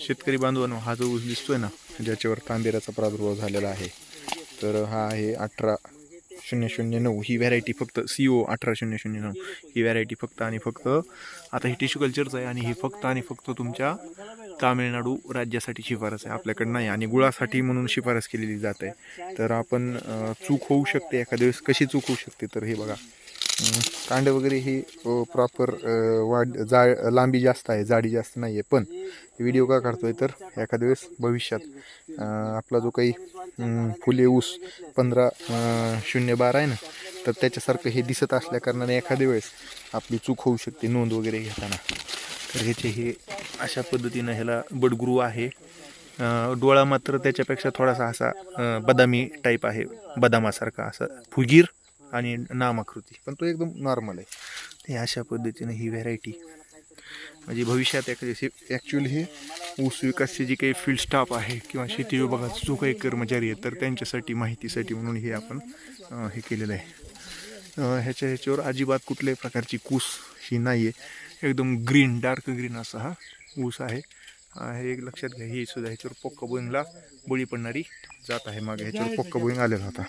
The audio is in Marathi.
शेतकरी बांधवांनो हा जो ऊस दिसतोय ना ज्याच्यावर तांबेराचा प्रादुर्भाव झालेला आहे तर हा आहे अठरा शून्य शून्य नऊ. ही व्हॅरायटी फक्त सी ओ अठरा शून्य शून्य नऊ. ही व्हॅरायटी फक्त आणि फक्त आता ही टिश्यू कल्चरचं आहे आणि ही फक्त आणि फक्त तुमच्या तामिळनाडू राज्यासाठी शिफारस आहे. आपल्याकडे नाही आणि गुळासाठी म्हणून शिफारस केलेली जात आहे. तर आपण चूक होऊ शकते. एखाद्या वेळेस कशी चूक होऊ शकते? तर हे बघा. कांड वगैरे ही प्रॉपर वाढ जा लांबी जास्त आहे जाडी जास्त नाही आहे पण व्हिडिओ का काढतो आहे तर एखाद्या वेळेस भविष्यात आपला जो काही फुले ऊस पंधरा शून्य बारा आहे ना तर त्याच्यासारखं हे दिसत असल्या कारणाने एखाद्या वेळेस आपली चूक होऊ शकते नोंद वगैरे घेताना. तर ह्याचे हे अशा पद्धतीनं ह्याला बडगुरू आहे. डोळा मात्र त्याच्यापेक्षा थोडासा असा बदामी टाईप आहे. बदामासारखा असा फुगीर. आणि नामाकृती. पण तो एकदम नॉर्मल आहे. ते अशा पद्धतीनं ही व्हरायटी म्हणजे भविष्यात एखादी ॲक्च्युअली हे ऊस विकासचे जे काही फील्ड स्टाफ आहे किंवा शेती विभागाचा जो काही कर्मचारी आहे तर त्यांच्यासाठी माहितीसाठी म्हणून हे आपण हे केलेलं आहे. ह्याच्या ह्याच्यावर अजिबात कुठल्याही प्रकारची कूस ही नाही आहे एकदम ग्रीन डार्क ग्रीन असा हा ऊस आहे. हे एक लक्षात घ्या हे सुद्धा ह्याच्यावर पोक्का बोईंगला बळी पडणारी जात आहे. मागे ह्याच्यावर पोक्का बोईंग आलेला होता.